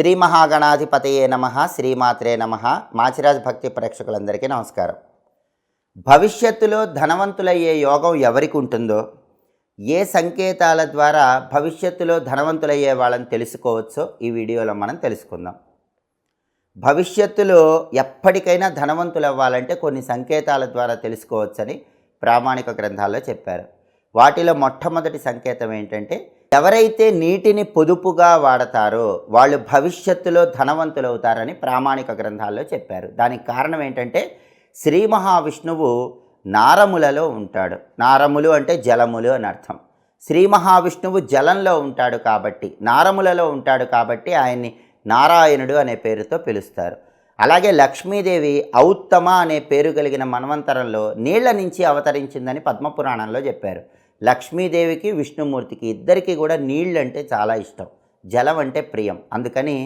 శ్రీ మహాగణాధిపతయే నమ శ్రీమాత్రే నమ. మాచిరాజ్ భక్తి ప్రేక్షకులందరికీ నమస్కారం. భవిష్యత్తులో ధనవంతులయ్యే యోగం ఎవరికి ఉంటుందో ఏ సంకేతాల ద్వారా భవిష్యత్తులో ధనవంతులయ్యే వాళ్ళని తెలుసుకోవచ్చో ఈ వీడియోలో మనం తెలుసుకుందాం. భవిష్యత్తులో ఎప్పటికైనా ధనవంతులు అవ్వాలంటే కొన్ని సంకేతాల ద్వారా తెలుసుకోవచ్చని ప్రామాణిక గ్రంథాల్లో చెప్పారు. వాటిలో మొట్టమొదటి సంకేతం ఏంటంటే ఎవరైతే నీటిని పొదుపుగా వాడతారో వాళ్ళు భవిష్యత్తులో ధనవంతులు అవుతారని ప్రామాణిక గ్రంథాల్లో చెప్పారు. దానికి కారణం ఏంటంటే శ్రీ మహావిష్ణువు నారములలో ఉంటాడు. నారములు అంటే జలములు అని అర్థం. శ్రీ మహావిష్ణువు జలంలో ఉంటాడు కాబట్టి నారములలో ఉంటాడు కాబట్టి ఆయన్ని నారాయణుడు అనే పేరుతో పిలుస్తారు. అలాగే లక్ష్మీదేవి ఔత్తమ అనే పేరు కలిగిన మన్వంతరంలో నీళ్ళ నుంచి అవతరించిందని పద్మపురాణంలో చెప్పారు. లక్ష్మీదేవికి విష్ణుమూర్తికి ఇద్దరికీ కూడా నీళ్ళు అంటే చాలా ఇష్టం. జలం అంటే ప్రియం. అందుకని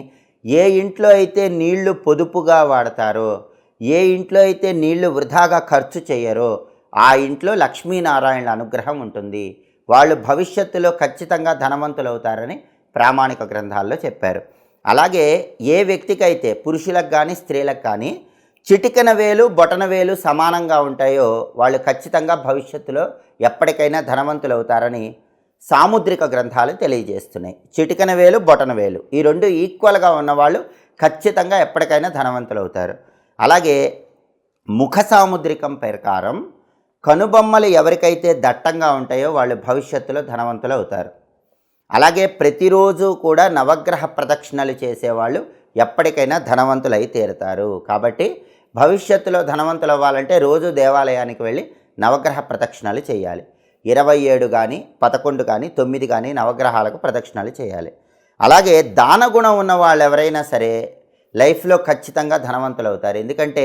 ఏ ఇంట్లో అయితే నీళ్ళు పొదుపుగా వాడతారో ఏ ఇంట్లో అయితే నీళ్ళు వృధాగా ఖర్చు చేయరో ఆ ఇంట్లో లక్ష్మీనారాయణ అనుగ్రహం ఉంటుంది. వాళ్ళు భవిష్యత్తులో ఖచ్చితంగా ధనవంతులు అవుతారని ప్రామాణిక గ్రంథాల్లో చెప్పారు. అలాగే ఏ వ్యక్తికైతే పురుషులకు కానీ స్త్రీలకు కానీ చిటికన వేలు బొటన వేలు సమానంగా ఉంటాయో వాళ్ళు ఖచ్చితంగా భవిష్యత్తులో ఎప్పటికైనా ధనవంతులు అవుతారని సాముద్రిక గ్రంథాలు తెలియజేస్తున్నాయి. చిటికన వేలు బొటన వేలు ఈ రెండు ఈక్వల్గా ఉన్నవాళ్ళు ఖచ్చితంగా ఎప్పటికైనా ధనవంతులు అవుతారు అలాగే ముఖ సాముద్రికం ప్రకారం కనుబొమ్మలు ఎవరికైతే దట్టంగా ఉంటాయో వాళ్ళు భవిష్యత్తులో ధనవంతులు అవుతారు అలాగే ప్రతిరోజు కూడా నవగ్రహ ప్రదక్షిణలు చేసేవాళ్ళు ఎప్పటికైనా ధనవంతులై తీరుతారు. కాబట్టి భవిష్యత్తులో ధనవంతులు అవ్వాలంటే రోజు దేవాలయానికి వెళ్ళి నవగ్రహ ప్రదక్షిణలు చేయాలి. ఇరవై ఏడు కానీ పదకొండు కానీ తొమ్మిది కానీ నవగ్రహాలకు ప్రదక్షిణలు చేయాలి. అలాగే దానగుణం ఉన్న వాళ్ళు ఎవరైనా సరే లైఫ్లో ఖచ్చితంగా ధనవంతులు అవుతారు ఎందుకంటే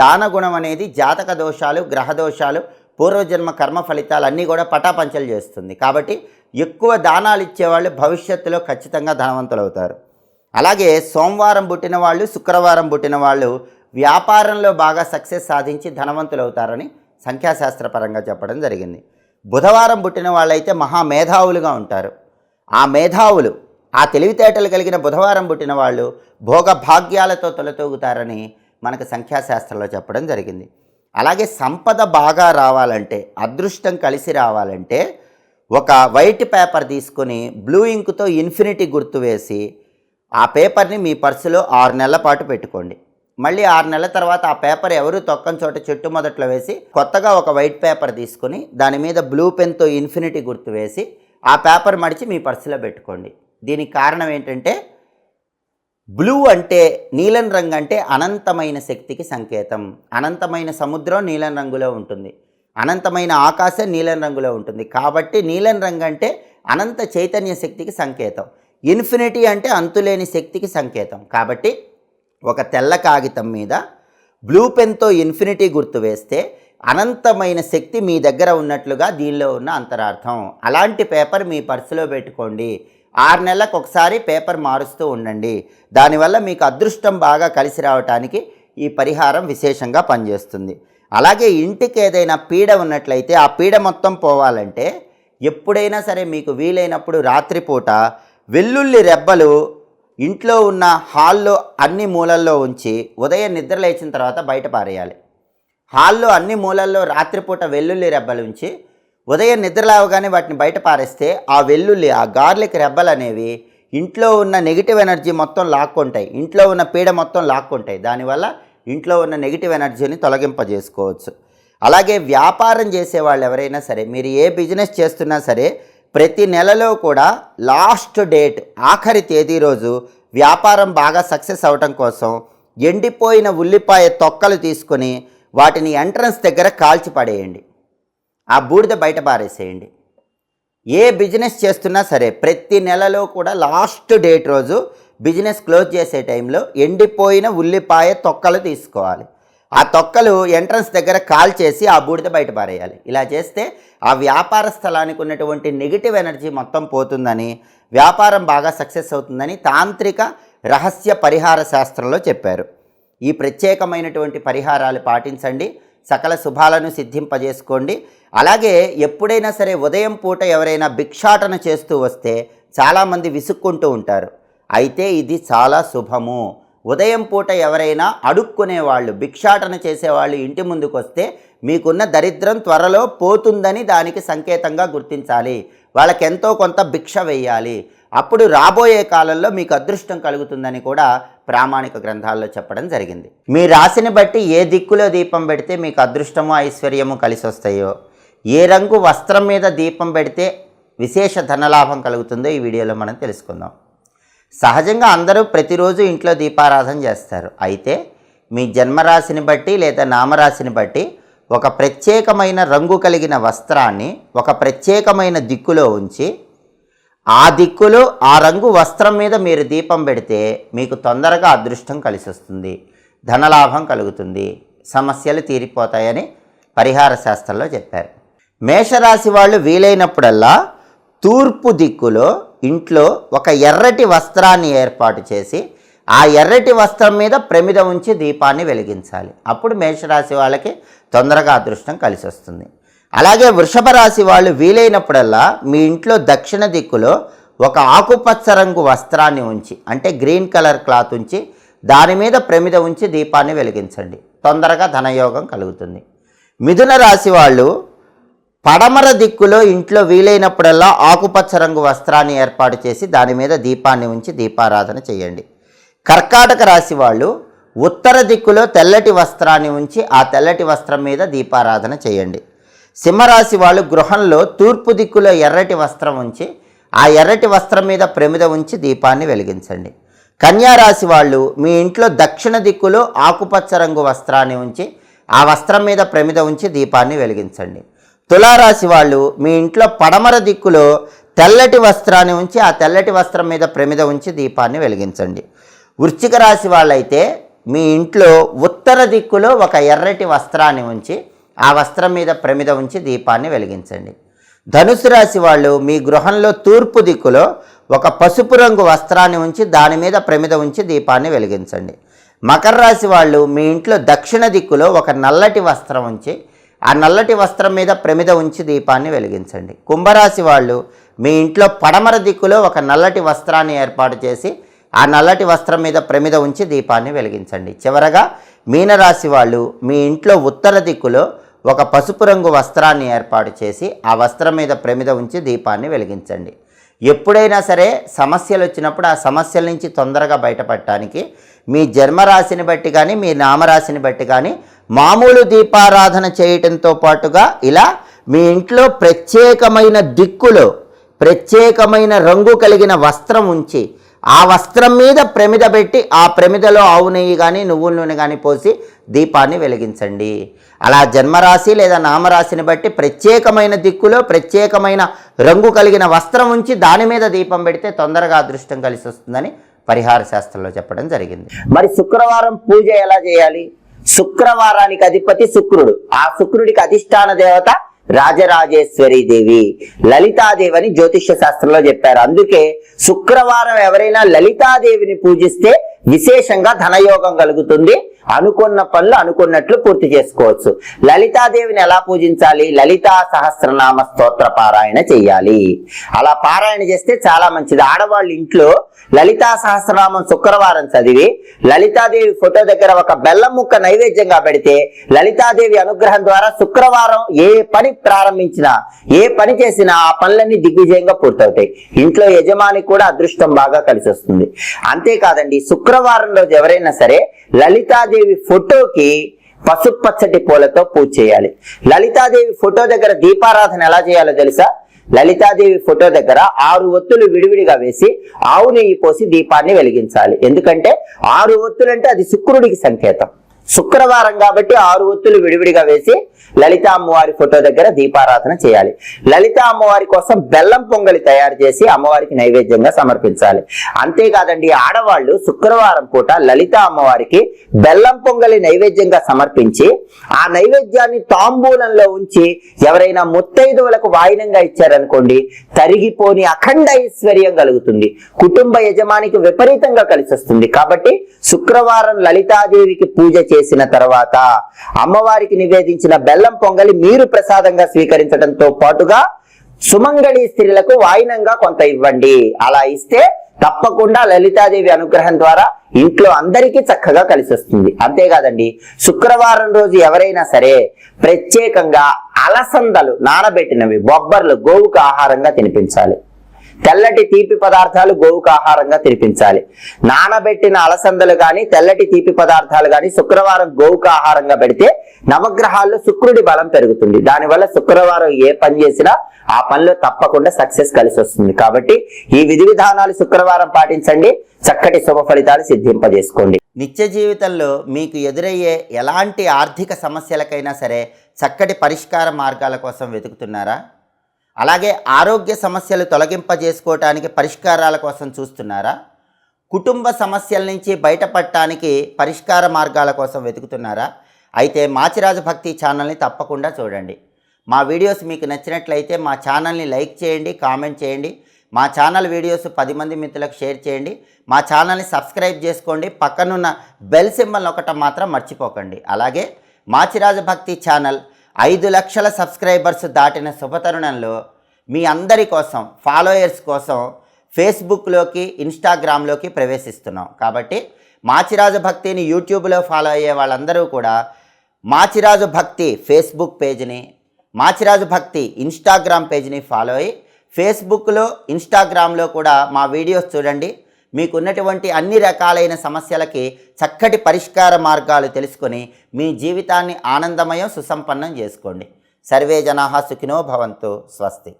దానగుణం అనేది జాతక దోషాలు గ్రహ దోషాలు పూర్వజన్మ కర్మ ఫలితాలు అన్నీ కూడా పటాపంచలు చేస్తుంది. కాబట్టి ఎక్కువ దానాలు ఇచ్చేవాళ్ళు భవిష్యత్తులో ఖచ్చితంగా ధనవంతులు అవుతారు అలాగే సోమవారం పుట్టిన వాళ్ళు శుక్రవారం పుట్టిన వాళ్ళు వ్యాపారంలో బాగా సక్సెస్ సాధించి ధనవంతులు అవుతారని సంఖ్యాశాస్త్రపరంగా చెప్పడం జరిగింది. బుధవారం పుట్టిన వాళ్ళైతే మహా మేధావులుగా ఉంటారు. ఆ మేధావులు ఆ తెలివితేటలు కలిగిన బుధవారం పుట్టిన వాళ్ళు భోగభాగ్యాలతో తొలతూగుతారని మనకు సంఖ్యాశాస్త్రంలో చెప్పడం జరిగింది. అలాగే సంపద బాగా రావాలంటే అదృష్టం కలిసి రావాలంటే ఒక వైట్ పేపర్ తీసుకొని బ్లూ ఇంక్తో ఇన్ఫినిటీ గుర్తు వేసి ఆ పేపర్ని మీ పర్సులో ఆరు నెలల పాటు పెట్టుకోండి. మళ్ళీ ఆరు నెలల తర్వాత ఆ పేపర్ ఎవరు తొక్కని చోట చెట్టు మొదట్లో వేసి కొత్తగా ఒక వైట్ పేపర్ తీసుకుని దాని మీద బ్లూ పెన్తో ఇన్ఫినిటీ గుర్తు వేసి ఆ పేపర్ మడిచి మీ పర్సులో పెట్టుకోండి. దీనికి కారణం ఏంటంటే బ్లూ అంటే నీలం రంగు అంటే అనంతమైన శక్తికి సంకేతం. అనంతమైన సముద్రం నీలం రంగులో ఉంటుంది. అనంతమైన ఆకాశం నీలం రంగులో ఉంటుంది. కాబట్టి నీలం రంగు అంటే అనంత చైతన్య శక్తికి సంకేతం. ఇన్ఫినిటీ అంటే అంతులేని శక్తికి సంకేతం. కాబట్టి ఒక తెల్ల కాగితం మీద బ్లూ పెన్తో ఇన్ఫినిటీ గుర్తు వేస్తే అనంతమైన శక్తి మీ దగ్గర ఉన్నట్లుగా దీనిలో ఉన్న అంతరార్థం. అలాంటి పేపర్ మీ పర్సులో పెట్టుకోండి. ఆరు నెలలకు ఒకసారి పేపర్ మారుస్తూ ఉండండి. దానివల్ల మీకు అదృష్టం బాగా కలిసి రావటానికి ఈ పరిహారం విశేషంగా పనిచేస్తుంది. అలాగే ఇంటికి ఏదైనా పీడ ఉన్నట్లయితే ఆ పీడ మొత్తం పోవాలంటే ఎప్పుడైనా సరే మీకు వీలైనప్పుడు రాత్రిపూట వెల్లుల్లి రెబ్బలు ఇంట్లో ఉన్న హాల్లో అన్ని మూలల్లో ఉంచి ఉదయం నిద్ర లేచిన తర్వాత బయట పారేయాలి. హాల్లో అన్ని మూలల్లో రాత్రిపూట వెల్లుల్లి రెబ్బలు ఉంచి ఉదయం నిద్రలేవగానే వాటిని బయట పారేస్తే ఆ వెల్లుల్లి ఆ గార్లిక్ రెబ్బలు అనేవి ఇంట్లో ఉన్న నెగిటివ్ ఎనర్జీ మొత్తం లాక్కుంటాయి. ఇంట్లో ఉన్న పీడ మొత్తం లాక్కుంటాయి. దానివల్ల ఇంట్లో ఉన్న నెగిటివ్ ఎనర్జీని తొలగింపజేసుకోవచ్చు. అలాగే వ్యాపారం చేసే వాళ్ళు ఎవరైనా సరే మీరు ఏ బిజినెస్ చేస్తున్నా సరే ప్రతి నెలలో కూడా లాస్ట్ డేట్ ఆఖరి తేదీ రోజు వ్యాపారం బాగా సక్సెస్ అవటం కోసం ఎండిపోయిన ఉల్లిపాయ తొక్కలు తీసుకొని వాటిని ఎంట్రన్స్ దగ్గర కాల్చి పడేయండి. ఆ బూడిద బయట పారేసేయండి. ఏ బిజినెస్ చేస్తున్నా సరే ప్రతి నెలలో కూడా లాస్ట్ డేట్ రోజు బిజినెస్ క్లోజ్ చేసే టైంలో ఎండిపోయిన ఉల్లిపాయ తొక్కలు తీసుకోవాలి. ఆ తొక్కలు ఎంట్రన్స్ దగ్గర కాల్ చేసి ఆ బూడిద బయట పారేయాలి. ఇలా చేస్తే ఆ వ్యాపార స్థలానికి ఉన్నటువంటి నెగిటివ్ ఎనర్జీ మొత్తం పోతుందని వ్యాపారం బాగా సక్సెస్ అవుతుందని తాంత్రిక రహస్య పరిహార శాస్త్రంలో చెప్పారు. ఈ ప్రత్యేకమైనటువంటి పరిహారాలు పాటించండి. సకల శుభాలను సిద్ధింపజేసుకోండి. అలాగే ఎప్పుడైనా సరే ఉదయం పూట ఎవరైనా భిక్షాటన చేస్తూ వస్తే చాలామంది విసుక్కుంటూ ఉంటారు. అయితే ఇది చాలా శుభము. ఉదయం పూట ఎవరైనా అడుక్కునే వాళ్ళు భిక్షాటన చేసేవాళ్ళు ఇంటి ముందుకు వస్తే మీకున్న దరిద్రం త్వరలో పోతుందని దానికి సంకేతంగా గుర్తించాలి. వాళ్ళకెంతో కొంత భిక్ష వేయాలి. అప్పుడు రాబోయే కాలంలో మీకు అదృష్టం కలుగుతుందని కూడా ప్రామాణిక గ్రంథాల్లో చెప్పడం జరిగింది. మీ రాశిని బట్టి ఏ దిక్కులో దీపం పెడితే మీకు అదృష్టము ఐశ్వర్యము కలిసి వస్తాయో ఏ రంగు వస్త్రం మీద దీపం పెడితే విశేష ధనలాభం కలుగుతుందో ఈ వీడియోలో మనం తెలుసుకుందాం. సహజంగా అందరూ ప్రతిరోజు ఇంట్లో దీపారాధన చేస్తారు. అయితే మీ జన్మరాశిని బట్టి లేదా నామరాశిని బట్టి ఒక ప్రత్యేకమైన రంగు కలిగిన వస్త్రాన్ని ఒక ప్రత్యేకమైన దిక్కులో ఉంచి ఆ దిక్కులో ఆ రంగు వస్త్రం మీద మీరు దీపం పెడితే మీకు తొందరగా అదృష్టం కలిసి వస్తుంది ధనలాభం కలుగుతుంది. సమస్యలు తీరిపోతాయని పరిహార శాస్త్రంలో చెప్పారు. మేషరాశి వాళ్ళు వీలైనప్పుడల్లా తూర్పు దిక్కులో ఇంట్లో ఒక ఎర్రటి వస్త్రాన్ని ఏర్పాటు చేసి ఆ ఎర్రటి వస్త్రం మీద ప్రమిద ఉంచి దీపాన్ని వెలిగించాలి. అప్పుడు మేషరాశి వాళ్ళకి తొందరగా అదృష్టం కలిసి వస్తుంది అలాగే వృషభ రాశి వాళ్ళు వీలైనప్పుడల్లా మీ ఇంట్లో దక్షిణ దిక్కులో ఒక ఆకుపచ్చ రంగు వస్త్రాన్ని ఉంచి అంటే గ్రీన్ కలర్ క్లాత్ ఉంచి దాని మీద ప్రమిద ఉంచి దీపాన్ని వెలిగించండి. తొందరగా ధనయోగం కలుగుతుంది. మిథున రాశి వాళ్ళు పడమర దిక్కులో ఇంట్లో వీలైనప్పుడల్లా ఆకుపచ్చ రంగు వస్త్రాన్ని ఏర్పాటు చేసి దాని మీద దీపాన్ని ఉంచి దీపారాధన చేయండి. కర్కాటక రాశి వాళ్ళు ఉత్తర దిక్కులో తెల్లటి వస్త్రాన్ని ఉంచి ఆ తెల్లటి వస్త్రం మీద దీపారాధన చేయండి. సింహరాశి వాళ్ళు గృహంలో తూర్పు దిక్కులో ఎర్రటి వస్త్రం ఉంచి ఆ ఎర్రటి వస్త్రం మీద ప్రమిద ఉంచి దీపాన్ని వెలిగించండి. కన్యారాశి వాళ్ళు మీ ఇంట్లో దక్షిణ దిక్కులో ఆకుపచ్చ రంగు వస్త్రాన్ని ఉంచి ఆ వస్త్రం మీద ప్రమిద ఉంచి దీపాన్ని వెలిగించండి. తులారాశి వాళ్ళు మీ ఇంట్లో పడమర దిక్కులో తెల్లటి వస్త్రాన్ని ఉంచి ఆ తెల్లటి వస్త్రం మీద ప్రమిద ఉంచి దీపాన్ని వెలిగించండి. వృశ్చిక రాశి వాళ్ళైతే మీ ఇంట్లో ఉత్తర దిక్కులో ఒక ఎర్రటి వస్త్రాన్ని ఉంచి ఆ వస్త్రం మీద ప్రమిద ఉంచి దీపాన్ని వెలిగించండి. ధనుసు రాశి వాళ్ళు మీ గృహంలో తూర్పు దిక్కులో ఒక పసుపు రంగు వస్త్రాన్ని ఉంచి దాని మీద ప్రమిద ఉంచి దీపాన్ని వెలిగించండి. మకర రాశి వాళ్ళు మీ ఇంట్లో దక్షిణ దిక్కులో ఒక నల్లటి వస్త్రం ఉంచి ఆ నల్లటి వస్త్రం మీద ప్రమిద ఉంచి దీపాన్ని వెలిగించండి. కుంభరాశి వాళ్ళు మీ ఇంట్లో పడమర దిక్కులో ఒక నల్లటి వస్త్రాన్ని ఏర్పాటు చేసి ఆ నల్లటి వస్త్రం మీద ప్రమిద ఉంచి దీపాన్ని వెలిగించండి. చివరగా మీనరాశి వాళ్ళు మీ ఇంట్లో ఉత్తర దిక్కులో ఒక పసుపు రంగు వస్త్రాన్ని ఏర్పాటు చేసి ఆ వస్త్రం మీద ప్రమిద ఉంచి దీపాన్ని వెలిగించండి. ఎప్పుడైనా సరే సమస్యలు వచ్చినప్పుడు ఆ సమస్యల నుంచి తొందరగా బయటపడటానికి మీ జన్మరాశిని బట్టి కానీ మీ నామరాశిని బట్టి కానీ మామూలు దీపారాధన చేయటంతో పాటుగా ఇలా మీ ఇంట్లో ప్రత్యేకమైన దిక్కులో ప్రత్యేకమైన రంగు కలిగిన వస్త్రం ఉంచి ఆ వస్త్రం మీద ప్రమిద పెట్టి ఆ ప్రమిదలో ఆవు నెయ్యి కానీ నువ్వుల నూనె కానీ పోసి దీపాన్ని వెలిగించండి. అలా జన్మరాశి లేదా నామరాశిని బట్టి ప్రత్యేకమైన దిక్కులో ప్రత్యేకమైన రంగు కలిగిన వస్త్రం ఉంచి దాని మీద దీపం పెడితే తొందరగా అదృష్టం కలిసి వస్తుందని పరిహార శాస్త్రంలో చెప్పడం జరిగింది. మరి శుక్రవారం పూజ ఎలా చేయాలి? శుక్రవారానికి అధిపతి శుక్రుడు. ఆ శుక్రుడికి అధిష్టాన దేవత రాజరాజేశ్వరి దేవి. లలితాదేవి అని జ్యోతిష్య శాస్త్రంలో చెప్పారు. అందుకే శుక్రవారం ఎవరైనా లలితాదేవిని పూజిస్తే విశేషంగా ధనయోగం కలుగుతుంది. అనుకున్న పనులు అనుకున్నట్లు పూర్తి చేసుకోవచ్చు. లలితాదేవిని ఎలా పూజించాలి? లలితా సహస్రనామ స్తోత్ర పారాయణ చెయ్యాలి అలా పారాయణ చేస్తే చాలా మంచిది. ఆడవాళ్ళ ఇంట్లో లలితా సహస్రనామం శుక్రవారం చదివి లలితాదేవి ఫోటో దగ్గర ఒక బెల్లం ముక్క నైవేద్యంగా పెడితే లలితాదేవి అనుగ్రహం ద్వారా శుక్రవారం ఏ పని ప్రారంభించినా ఏ పని చేసినా ఆ పనులన్నీ దిగ్విజయంగా పూర్తవుతాయి. ఇంట్లో యజమాని కూడా అదృష్టం బాగా కలిసి వస్తుంది అంతేకాదండి శుక్రవారం రోజు ఎవరైనా సరే లలితాదేవి ఫోటోకి పసుపు పచ్చటి పూలతో పూజ చేయాలి. లలితాదేవి ఫోటో దగ్గర దీపారాధన ఎలా చేయాలో తెలుసా? లలితాదేవి ఫోటో దగ్గర ఆరు ఒత్తులు విడివిడిగా వేసి ఆవు నెయ్యి పోసి దీపాన్ని వెలిగించాలి. ఎందుకంటే ఆరు ఒత్తులు అంటే అది శుక్రుడికి సంకేతం. శుక్రవారం కాబట్టి ఆరు ఒత్తులు విడివిడిగా వేసి లలిత అమ్మవారి ఫోటో దగ్గర దీపారాధన చేయాలి. లలిత అమ్మవారి కోసం బెల్లం పొంగలి తయారు చేసి అమ్మవారికి నైవేద్యంగా సమర్పించాలి. అంతేకాదండి ఆడవాళ్ళు శుక్రవారం పూట లలిత అమ్మవారికి బెల్లం పొంగలి నైవేద్యంగా సమర్పించి ఆ నైవేద్యాన్ని తాంబూలంలో ఉంచి ఎవరైనా ముత్తైదువులకు వాయినంగా ఇచ్చారనుకోండి తరిగిపోని అఖండ ఐశ్వర్యం కలుగుతుంది. కుటుంబ యజమానికి విపరీతంగా కలిసి వస్తుంది కాబట్టి శుక్రవారం లలితాదేవికి పూజ చేసిన తర్వాత అమ్మవారికి నివేదించిన బెల్లం పొంగలి మీరు ప్రసాదంగా స్వీకరించడంతో పాటుగా సుమంగళి స్త్రీలకు వాయినంగా కొంత ఇవ్వండి. అలా ఇస్తే తప్పకుండా లలితాదేవి అనుగ్రహం ద్వారా ఇంట్లో అందరికీ చక్కగా కలిసి వస్తుంది అంతేకాదండి శుక్రవారం రోజు ఎవరైనా సరే ప్రత్యేకంగా అలసందలు నానబెట్టినవి బొబ్బర్లు గోవుకు ఆహారంగా తినిపించాలి. తెల్లటి తీపి పదార్థాలు గోవుకు ఆహారంగా తినిపించాలి. నానబెట్టిన అలసందలు గాని తెల్లటి తీపి పదార్థాలు గాని శుక్రవారం గోవుకు ఆహారంగా పెడితే నవగ్రహాల్లో శుక్రుడి బలం పెరుగుతుంది. దానివల్ల శుక్రవారం ఏ పని చేసినా ఆ పనిలో తప్పకుండా సక్సెస్ కలిసి వస్తుంది. కాబట్టి ఈ విధి విధానాలు శుక్రవారం పాటించండి. చక్కటి శుభ ఫలితాలు సిద్ధింపజేసుకోండి. నిత్య జీవితంలో మీకు ఎదురయ్యే ఎలాంటి ఆర్థిక సమస్యలకైనా సరే చక్కటి పరిష్కార మార్గాల కోసం వెతుకుతున్నారా? అలాగే ఆరోగ్య సమస్యలు తొలగింపజేసుకోవటానికి పరిష్కారాల కోసం చూస్తున్నారా? కుటుంబ సమస్యల నుంచి బయటపడటానికి పరిష్కార మార్గాల కోసం వెతుకుతున్నారా? అయితే మాచిరాజు భక్తి ఛానల్ని తప్పకుండా చూడండి. మా వీడియోస్ మీకు నచ్చినట్లయితే మా ఛానల్ని లైక్ చేయండి కామెంట్ చేయండి. మా ఛానల్ వీడియోస్ పది మంది మిత్రులకు షేర్ చేయండి. మా ఛానల్ని సబ్స్క్రైబ్ చేసుకోండి. పక్కనున్న బెల్ సింబల్ ఒకటం మాత్రం మర్చిపోకండి. అలాగే మాచిరాజు భక్తి ఛానల్ ఐదు లక్షల సబ్స్క్రైబర్స్ దాటిన శుభతరుణంలో మీ అందరి కోసం ఫాలోయర్స్ కోసం ఫేస్బుక్లోకి ఇన్స్టాగ్రామ్లోకి ప్రవేశిస్తున్నాం. కాబట్టి మాచిరాజు భక్తిని యూట్యూబ్లో ఫాలో అయ్యే వాళ్ళందరూ కూడా మాచిరాజు భక్తి ఫేస్బుక్ పేజ్ని మాచిరాజు భక్తి ఇన్స్టాగ్రామ్ పేజ్ని ఫాలో అయ్యి ఫేస్బుక్లో ఇన్స్టాగ్రామ్లో కూడా మా వీడియోస్ చూడండి. మీకున్నటువంటి అన్ని రకాలైన సమస్యలకి చక్కటి పరిష్కార మార్గాలు తెలుసుకొని మీ జీవితాన్ని ఆనందమయం సుసంపన్నం చేసుకోండి. సర్వే జనా సుఖినో భవంతు. స్వస్తి.